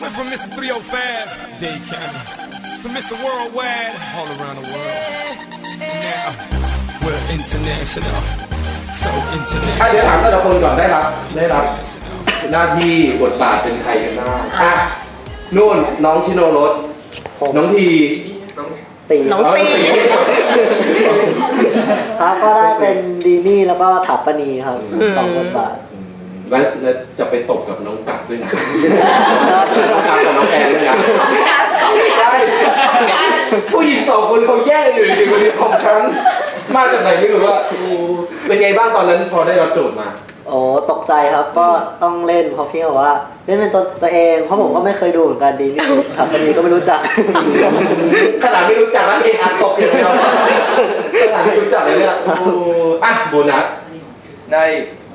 Went from Mr. 305, Dade County, to Mr. Worldwide, all around the world. Now, we're international, so อะเดี๋ยว international. ถามแต่ละคนก่อนได้รับได้รับ หน้าที่บทบาทเป็นใครกันบ้างอะนู่นน้องชิโนรสน้องทีตีน้องตีครับก็ได้เป็นดีนี่แล้วก็ถับปณีครับสองบทบาท แล้วแล้วจะไปตบกับน้องกัดด้วยนะน้องกัดกับน้องแอนด้วยนะใช่ผู้หญิงสองคนเขาแย่งอยู่จริงๆวันนี้ของฉันมาจากไหนไม่รู้ว่าเป็นไงบ้างตอนนั้นพอได้รับโจทย์มาโอ้ตกใจครับก็ต้องเล่นเพราะพี่บอกว่าเล่นเป็นตัวตัวเองเพราะผมก็ไม่เคยดูเหมือนกันดีนี่ถับปณีก็ไม่รู้จักขนาดไม่รู้จักแล้วเองอ่านตกอย่างเดียวขนาดไม่รู้จักเลยเนี่ยโอ้อะโบนัสได้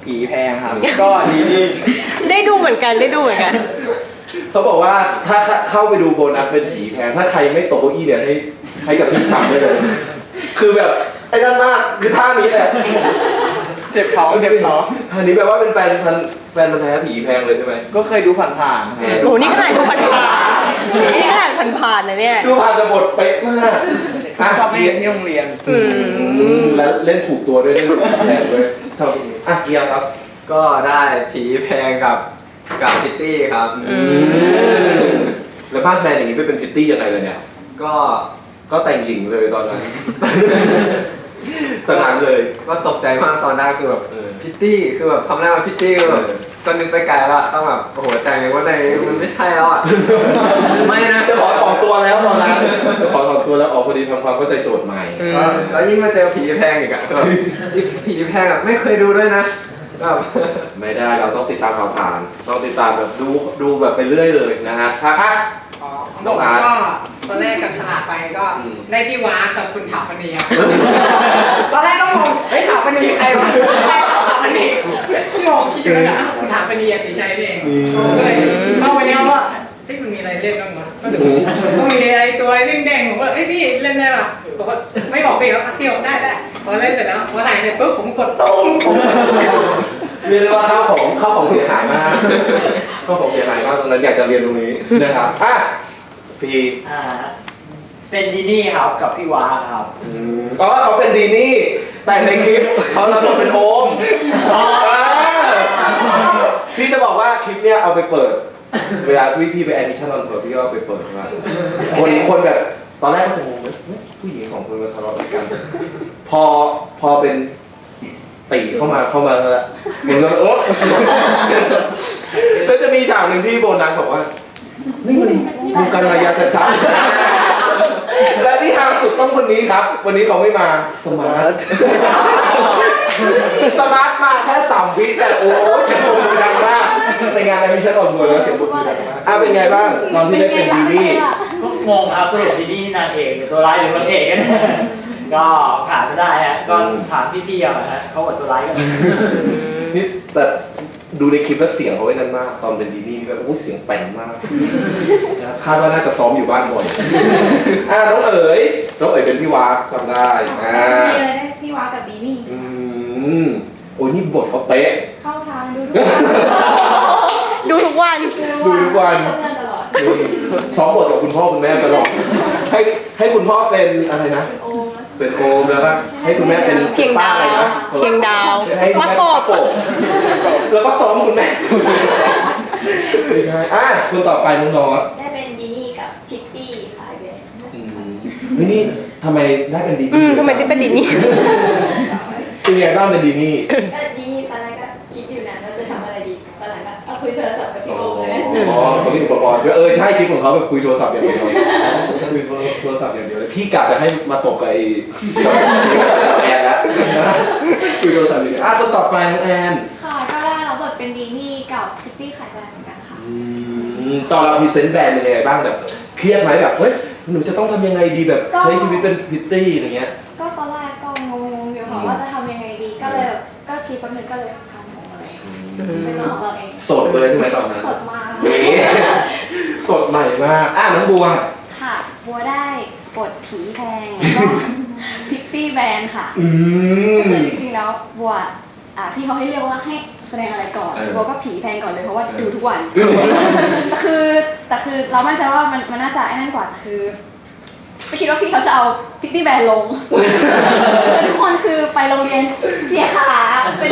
ผีแพงครับ ก็ดีดีได้ดูเหมือนกันได้ดูเหมือนกัน เขาบอกว่าถ้าถ้าเข้าไปดูโบนัสเป็นผีแพง ถ้าใครไม่ตกเก้าอี้เนี่ยให้ให้กับทีมสั่งได้เลย คือแบบไอ้นั่นมากคือท่านี้แหละเจ็บท้องเจ็บท้องอันนี้แปลว่าเป็นแฟนพันแฟนพันธุ์แท้ผีแพงเลยใช่ไหมก็เคยดูผ่านๆครับโหนี่ขนาดดูผ่านๆนี่ขนาดผ่านๆนะเนี่ยดูผ่านจะบทเป๊ะมากะชอบเรียนที่โรงเรียนอืมอืมแล้วเล่นถูกตัวด้วยเล่นถูกแพงด้วย ชอบอะเกียร์ครับ ก็ได้ผีแพงกับกับพิตตี้ครับ แล้วบ้านแฟนอย่างนี้ไปเป็นพิตตี้ยังไงเลยเนี่ย ก็ก็แต่งหญิงเลยตอนนั้นสนานเลย ก็ตกใจมากตอนแรกคือแบบเออพิตตี้คือแบบคำแรกว่าพิตตี้ก็แบบเออ ก็นึกไปไกลแล้วต้องแบบโอ้โหใจว่าในมันไม่ใช่แล้วอะ ไม่นะจะขอถอนตัวแล้วตอนนั้นจะขอถอนตัวแล้วออกพอดีทำความเข้าใจโจทย์ใหม่ก็แล้วยิ่งมาเจอผีแพงอีกอะก็แบบผีแพงอะไม่เคยดูด้วยนะแบบไม่ได้เราต้องติดตามข่าวสารต้องติดตามแบบดูดูแบบไปเรื่อยเลยนะฮะครับอะ อ๋อน้องผมอาร์ตก็ตอนแรกกับฉลาดไปก็อืม ได้พี่ว้ากับคุณถาปนีครับตอนแรกก็งงเฮ้ยถาปนีใครวะใครถาปนีงงคิดอยู่นะคุณ ถาปนีอะสีชัยนี่เองก็เลยเข้าไปเนี่ยว่าเฮ้ยมันมีอะไรเล่นบ้างวะก็ดูก็มีอะไรตัวเด้งๆผมก็เฮ้ยพี่เล่นได้ป่ะผมก็ไม่บอกพี่แล้วพี่บอกได้ได้พอเล่นเสร็จแล้วพอไหนเสร็จปุ๊บผมกดตุ้มผมเรียกได้ว่าข้าวของข้าวของเสียหายมากข้าวของเสียหายมากตรงนั้นอยากจะเรียนตรงนี้นะครับอะพี่อ่าเป็นดินี่ครับกับพี่วาครับอืมอ๋อเขาเป็นดีนี่แต่ในคลิปเขารับบทเป็นโอมอ่า พี่จะบอกว่าคลิปเนี้ยเอาไปเปิด เวลาพี่พี่ไปแอนิเชันออนทัวพี่ก็เอาไปเปิดมาคนคนแบบตอนแรกก็จะงงเฮ้ยผู้หญิงสองคนมาทะเลาะกัน พอพอเป็นตีเข้ามาเข้ามาแล้วมึงก็โอ๊ะแล้วจะมีฉากหนึ่งที่โบนัสบอกว่า นี่มันดูกันมายาชัดๆและที่ฮาสุดต้องคนนี้ครับ วันนี้เขาไม่มาสมาร์ท สมาร์ทมาแค่สามวิแต่โอ้ยเสียงปรบมือดังมากในงานอะไรมีฉันออกมือแล้วเสียงปรบมือดังมากอะเป็นไงบ้างตอนที่ได้เป็นดีนี่ก็งงครับสรุปดินี่นางเอกหรือตัวร้ายหรือนางเอกกันก็ผ่านไม่ได้ฮะก็ถามพี่ๆเอาฮะเขาบอกตัวร้ายกันนี่แต่ดูในคลิปแล้วเสียงเขาไว้นั่นมาก ตอนเป็นดีนี่แบบโอ้ยเสียงแป่งมากนะคาดว่าน่าจะซ้อมอยู่บ้านบ่อยอะน้องเอ๋ยน้องเอ๋ยเป็นพี่วากจำได้อ่ามีอะไรได้พี่วากับดีนี่อื มโอ้ยนี่บทเขาเป๊ะ เข้าทางดูทุกวันดูทุกวัน ดูทุกวันเพื่อนตลอดซ้อมบทกับคุณพ่อคุณแม่ตลอดให้ให้คุณพ่อเป็นอะไรนะโอมเป็นโอมแล้วก็ให้คุณแม่เป็นเพียงป้าดาอะไรว นะเพียงดาวให้คุณประแม่กบประแล้วก็ซ้อมคุณแม่ไม่ใช่อะคุณต่อไปน้องนอตได้เป็นดีนี่กับพิตตี้ค่ะเบนอืมเฮ้ยนี่ทำไมได้เป็นดีอืมทำไมที่เป็นดินี่ เป็นไงบ้างเป็นดีนี่ ก็ดีนี่ตอนแรกก็คิดอยู่นะว่าจะทำอะไรดีตอนหลังก็เอาคุยโทรศัพท์กับพี่อ๋โอมเลยอเขามีอุปกรณ์ใช่ไหมเออใช่คลิปของเขาแบบคุยโทรศัพท์อย่างเดียวคุยโทรศัพท์อย่างเดียวเลยพี่กะจะให้มาตบกับไอ้แอนแล้วคุยโทรศัพท์อย่างเดียวอะคนต่อไปน้องแอนค่ะก็ได้รับบทเป็นดีนี่กับพิตตี้ขายแบรนด์เหมือนกันค่ะ อืมตอนเราพรีเซนต์แบรนด์เป็นยังไงบ้างแบบเครียดไหมแบบเฮ้ยหนูจะต้องทำยังไงดีแบบใช้ชีวิตเป็นพิตตี้อะไรเงี้ย ก็คิดแป๊บนึงก็เลยทำของเราเองเป็นตัวของเราเองโสดเลยใช่ไหมตอนนั้นสดมากนี่สดใหม่มาก อะน้องบัว ค่ะบัวได้บทผีแพงแล้วก็พิตตี้แบรนด์ค่ะอืก็มคือจริงๆแล้วบัวอ่าพี่เขาให้เรียกว่าให้แสดงอะไรก่อนเออโบก็ผีแพงก่อนเลยเพราะว่าดูทุกวันแต่คือแต่คือเรามั่นใจว่ามันมันน่าจะไอ้นั่นกว่าคือไม่คิดว่าพี่เขาจะเอาพิตตี้แบนลงแล้วทุกคนคือไปโรงเรียนเสียขาเป็น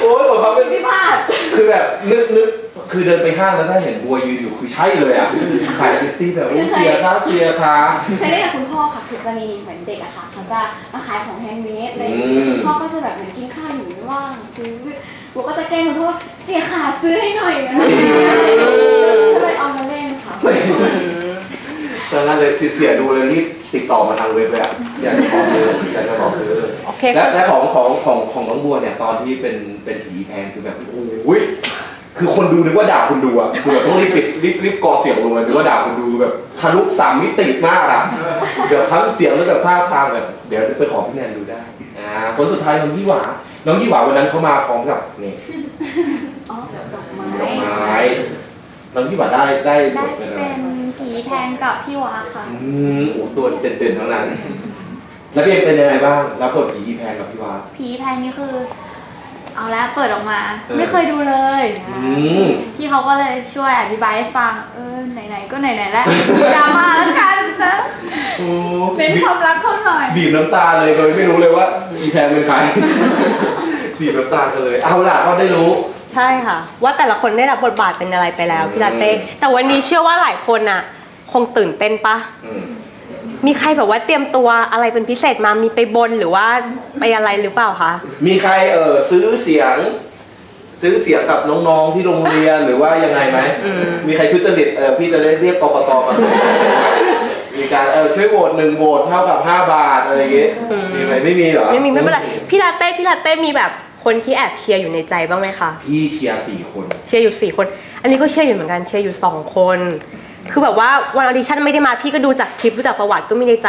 โอ้ยบอกเขาเป็น พิพาท คือ แบบนึกนึกคือเดินไปห้างแล้วถ้าเห็นบัวยืนอยู่คือใช่เลยอะขายอิตตี้แบบโอ้เสียค่าเสียค่าเคยได้กับคุณพ่อค่ะคือจะมีเหมือนเด็กอะค่ะเขาจะมาขายของแฮนด์เมดอะไรอย่างอืเงี้ยมคุณพ่อก็จะแบบเหมือนกินข้าวอยู่ไม่ว่างซื้อบัวก็จะแกล้งคุณพ่อว่าเสียขาซื้อให้หน่อยนะก็เลยเอามาเล่นค่ะตอนนั้นเลยเสียดูเลยรีบ ติดต่อมาทางเว็บเลยอะอยากจะขอซื้ออยากจะขอซื้อ โอเคและและของของของของน้องบัวเนี่ยตอนที่เป็นเป็นผีแพงคือแบบโอ้ยคือคนดูนึกว่าด่าคนดูอะคือแบบต้องรีบปิดรีบรีบกอเสียงลงเลยนึกว่าด่าคนดูแบบทะลุสามมิติมากอะแบบทั้งเสียงแล้วแบบท่าทางแบบเดี๋ยวไปขอพี่แนนดูได้อ่าคนสุดท้ายน้องยี่หวาน้องยี่หวาวันนั้นเขามาพร้อมกับนี่อ๋อดอกไม้ดอกไม้น้องยี่หวาได้ได้บได้ทเป็น อะไรเป็นผีแพงกับพี่วาค่ะ อืมโอ้ตัวเด่นๆทั้งนั้น แล้วพี่เอ็มเป็นยังไงบ้างรับบทผีอีแพงกับพี่วา ผีแพงนี่คือ เอาแล้วเปิดออกมา เออ ไม่เคยดูเลยอืม พี่เขาก็เลยช่วยอธิบายให้ฟัง เออไหนๆก็ไหนๆแล้วมีดราม่าแล้วกันนะโอ้เป็นความรักเขาหน่อย บีบน้ำตาเลยโดยไม่รู้เลยว่าอีแพงเป็นใคร บีบน้ำตากันเลย เอาล่ะก็ได้รู้ ใช่ค่ะ ว่าแต่ละคนได้รับบทบาทเป็นอะไรไปแล้วพี่ลาเต้แต่วันนี้เชื่อว่าหลายคนอะ คงตื่นเต้นปะอืมมีใครแบบว่าเตรียมตัวอะไรเป็นพิเศษมามีไปบนหรือว่าไปอะไรหรือเปล่าคะมีใครเออซื้อเสียง ซื้อเสียงกับน้องๆที่โรงเรียนหรือว่ายังไงไหมอืมมีใครทุจริตเออพี่จะได้เรียกกกตมามีการเออช่วยโหวตหนึ่งโหวตเท่ากับห้าบาทอะไรอย่างงี้มีไหมไม่มีเหรอไม่มีไม่เป็นไรพี่ลาเต้พี่ลาเต้มีแบบคนที่แอบเชียร์อยู่ในใจบ้างไหมคะพี่เชียร์สี่คน เชียร์อยู่สี่คน อันนี้ก็เชียร์อยู่เหมือนกันเชียร์อยู่สองคน คือแบบว่าวันออดิชั่นไม่ได้มาพี่ก็ดูจากคลิปดูจากประวัติก็มีในใจ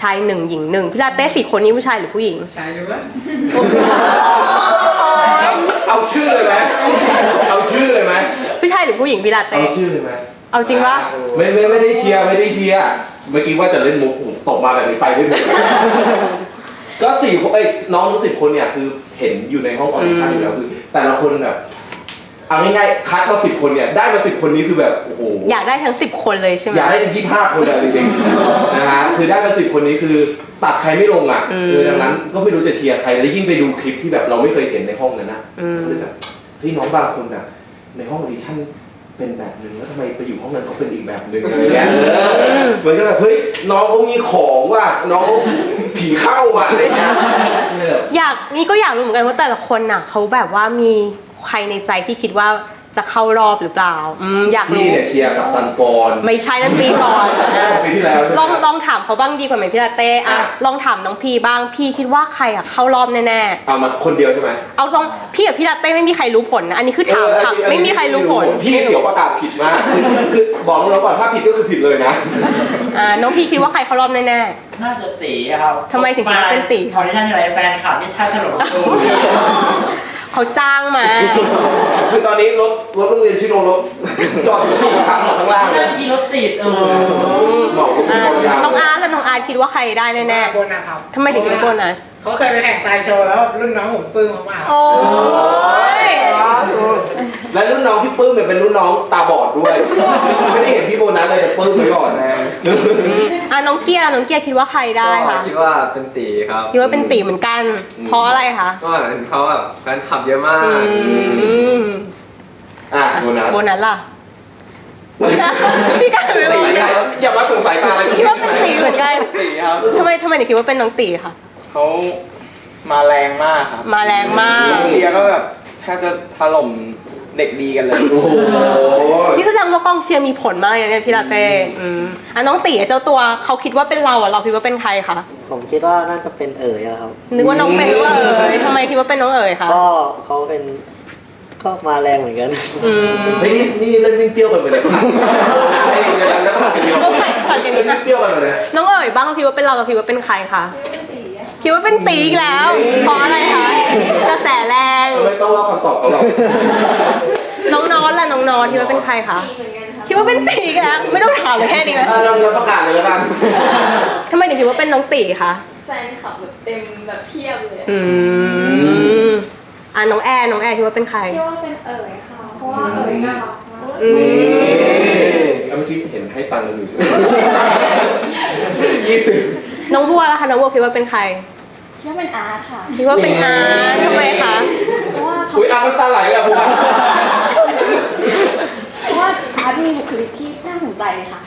ชายหนึ่งหญิงหนึ่งพี่ลาเต้สี่คนนี้ผู้ชายหรือผู้หญิงใช่หรือว่าเอาชื่อเลยไหมเอาชื่อเลยไหมผู้ชายหรือผู้หญิงพี่ลาเอาเต้ชื่อเลยไหมเอาจริงปะไม่ไม่ไม่ได้เชียร์ไม่ได้เชียร์เมื่อกี้ว่าจะเล่นมุกผมตกมาแบบนี้ไปไม่ถูกก็สี่คนไอ้ยน้องทั้งสิบคนเนี่ยคือเห็นอยู่ในห้องออดิชั่นอยู่แล้วคือ แต่ละคนแบบ เอาง่ายๆคัดมาสิบคนเนี่ยได้มาสิบคนนี้คือแบบโอ้โหอยากได้ทั้งสิบคนเลยใช่ไหม อยากได้เป็นยี่ห้าคนเลยจริงๆนะฮะคือได้มาสิบคนนี้คือตัดใครไม่ลงอะอืม คือดังนั้นก็ไม่รู้จะเชียร์ใครแล้วยิ่งไปดูคลิปที่แบบเราไม่เคยเห็นในห้องนั้นนะอืมก็เลยแบบเฮ้ยน้องบางคนแบบในห้องออดิชั่นเป็นแบบหนึ่งแล้วทำไมไปอยู่ห้องนั้นเขาเป็นอีกแบบหนึ่งอะไรเงี้ยเออเหมือนกับแบบเฮ้ยน้องเขามีของว่ะน้องผีเข้าว่ะอะไรเงี้ยเอออยากนี่ก็อยากรู้เหมือนกันว่าแต่ละคนน่ะเขาแบบว่ามี ใครในใจที่คิดว่าจะเข้ารอบหรือเปล่าอืมอยากพี่รู้ เนี่ยเชียร์กับตันปอน ไม่ใช่นั่นปีก่อนอะปีที่แล้วใช่ไหมลองลองถามเขาบ้างดีกว่าไหมพี่ลาเต้อะอะ ลองถามน้องพีบ้าง พี่คิดว่าใครอะเข้ารอบแน่เอามาคนเดียวใช่ไหมๆ เอาตรงพี่กับพี่ลาเต้ไม่มีใครรู้ผลนะ อันนี้คือถามเออถามอันนี้ไม่มีใครรู้ผลพี่เสียวประกาศผิดมากคือคือบอกน้องๆก่อนถ้าผิดก็คือผิดเลยนะ อ่าน้องพีคิดว่าใครเข้ารอบแน่ น่าจะตีอะครับทำไมถึงคิดว่าเป็นตี ออดิชั่นอะไรแฟนคลับนี่แทบถล่มประตูๆ เขาจ้างมา คือตอนนี้รถรถโรงเรียนชิโนรถจอดอยู่สี่คันข้างล่างเลยที่รถติดเออบอกว่าเป็นอ่าคนยาวน้องอาร์ตและน้องอาร์ตคิดว่าใครได้แน่บนนะครับๆทำไมถึงเป็นคนนะเขาเคยไปแข่งไซโชว์แล้วรุ่นน้องผมปลื้มมากๆ โอ้ย และรุ่นน้องที่ปื้มเนี่ยเป็นรุ่นน้องตาบอดด้วย ไม่ได้เห็นพี่โบนัสเลยแต่ปื้มไปก่อนนะ อะน้องเกียร์น้องเกียร์คิดว่าใครได้คะก็คิดว่าเป็นตีครับคิดว่าเป็นตีเหมือนกัน เพราะอะไรคะก็เห็นเขาแบบแฟนคลับเยอะมาก อืมอะโบนัสโบนัสล่ะ พี่การไม่ตีรู้ครับอย่ามาสงสัยตาอะไรคิดว่าเป็นตีเหมือนกันตีครับทำไมทำไมถึงคิดว่าเป็นน้องตีคะเขามาแรงมากครับมาแรงมาก เชียร์ก็แบบแทบจะถล่ม เด็กดีกันเลยโอ้โหนี่แสดงว่ากองเชียร์มีผลมากเลยนะเนี่ยพี่ลาเต้อืมอะน้องตีเจ้าตัวเขาคิดว่าเป็นเราอะเราคิดว่าเป็นใครคะผมคิดว่าน่าจะเป็นเอ๋ยอะครับ นึกว่าน้องเป็นว่าเอ๋ยทำไมคิดว่าเป็นน้องเอ๋ยคะก็เขาเป็นก็มาแรงเหมือนกันอืมเฮ้ยนี่นี่เล่นวิ่งเปรี้ยวกันไปเลยไอ้เดี๋ยวแล้วก็กันเดียวก็ผัดผัดกันนิดวิ่นะงเปรี้ยวกันเลย น้องเอ๋ยบ้างเราคิดว่าเป็นเราเราคิดว่าเป็นใครคะคิดว่าเป็นตีอีกแล้วเพราะอะไรคะ กระแสแรง ไม่ต้องเล่าคำตอบเขาหรอกน้องนอนล่ะน้องนอนคิดว่าเป็นใครคะดีเหมือนกันค่ะคิดว่าเป็นตีอีกแล้วไม่ต้องถามเลยแค่นี้นะอะเราเราประกาศเลยแล้วกันทำไมถึงคิดว่าเป็นน้องตีคะแฟนคลับแบบเต็มแบบเพียบเลย อืมอะน้องแอร์น้องแอร์คิดว่าเป็นใครคิดว่าเป็นเอ๋ยค่ะ เพราะว่าเอ๋ยน่ารักมากอืนี่มเอาเมื่อกี้เห็นให้ตังค์กันอยู่ใช่ไหมยี่สิบน้องบัวล่ะคะน้องบัวคิดว่าเป็นใคร คิดว่าเป็นอาร์ตค่ะ คิดว่าเป็นอาร์ตทำไมคะ เพราะว่าเขาอุ้ยอะน้ำตาไหลเลยอะพวกอะเพราะว่าอาร์ตมีบุคลิกที่น่าสนใจเลยค่ะ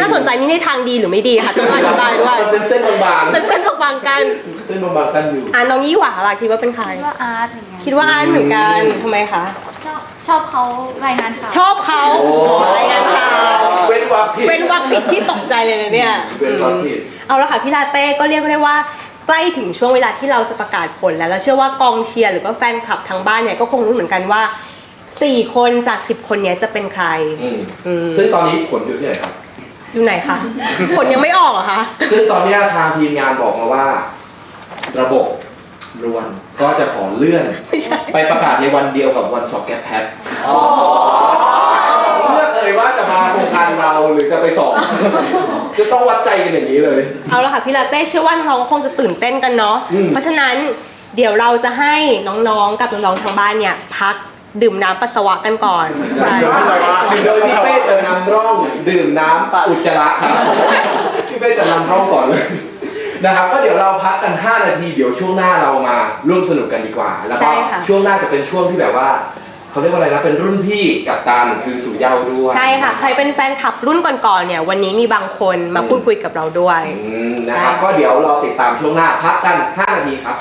น่าสนใจนี่ในทางดีหรือไม่ดีคะต้องอธิบายด้วยมันเป็นเส้นบางเป็นเส้นบางๆกันๆเส้นบางๆกันอยู่ อะน้องยี่หว่าล่ะคิดว่าเป็นใคร คิดว่าอาร์ตเหมือนกันคิดว่าอาร์ตเหมือนกันทำไมคะ ชอบชอบเขารายงานข่าวชอบเขาโอ้รายงานข่าวเว้นวักผิดเป็นวักผิดที่ตกใจเลยนะเนี่ย เว้นวักผิด เอาละค่ะพี่ลาเต้ก็เรียกได้ว่าใก ล้ถึงช่วงเวลาที่เราจะประกาศผลแล้วแล้วเชื่อว่ากองเชียร์หรือว่าแฟนคลับทางบ้านเนี่ยก็คงรู้เหมือนกันว่า4คนจาก10คนเนี้ยจะเป็นใครอืมอืมซึ่งตอนนี้ผลอยู่ที่ไหนครับ อยู่ไหนคะผลยังไม่ออกเหรอคะซึ่งตอนเนี้ยทางทีมงานบอกมาว่า ระบบรวนก็จะขอเลื่อน ไม่ใช่ ไปประกาศในวันเดียวกับวันสอบแกปแพทเลือก เลยว่าจะมาโครงการเราหรือจะไปสอบ จะต้องวัดใจกันอย่างนี้เลย เอาละค่ะพี่ลาเต้เชื่อว่าน้องๆคงจะตื่นเต้นกันเนาะ อืม เพราะฉะนั้นเดี๋ยวเราจะให้น้องๆกับน้องๆทางบ้านเนี่ยพักดื่มน้ำปัสสาวะกันก่อน ใช่ โดยพี่เป้จะนำร่องดื่มน้ำอุจจาระครับพี่เป้จะนำร่องก่อนเลยนะครับ ก็เดี๋ยวเราพักกัน 5 นาที เดี๋ยวช่วงหน้าเรามาร่วมสนุกกันดีกว่า แล้วก็ใช่ค่ะ ช่วงหน้าจะเป็นช่วงที่แบบว่า เขาเรียกว่าอะไรนะเป็นรุ่นพี่กับตามคือสู่เยาว์ด้วย ใช่ค่ะ ใครเป็นแฟนคลับรุ่นก่อนๆเนี่ย วันนี้มีบางคนมาพูดคุยกับเราด้วย อืมนะครับก็เดี๋ยวเราติดตามช่วงหน้าพักกัน 5 นาทีครับ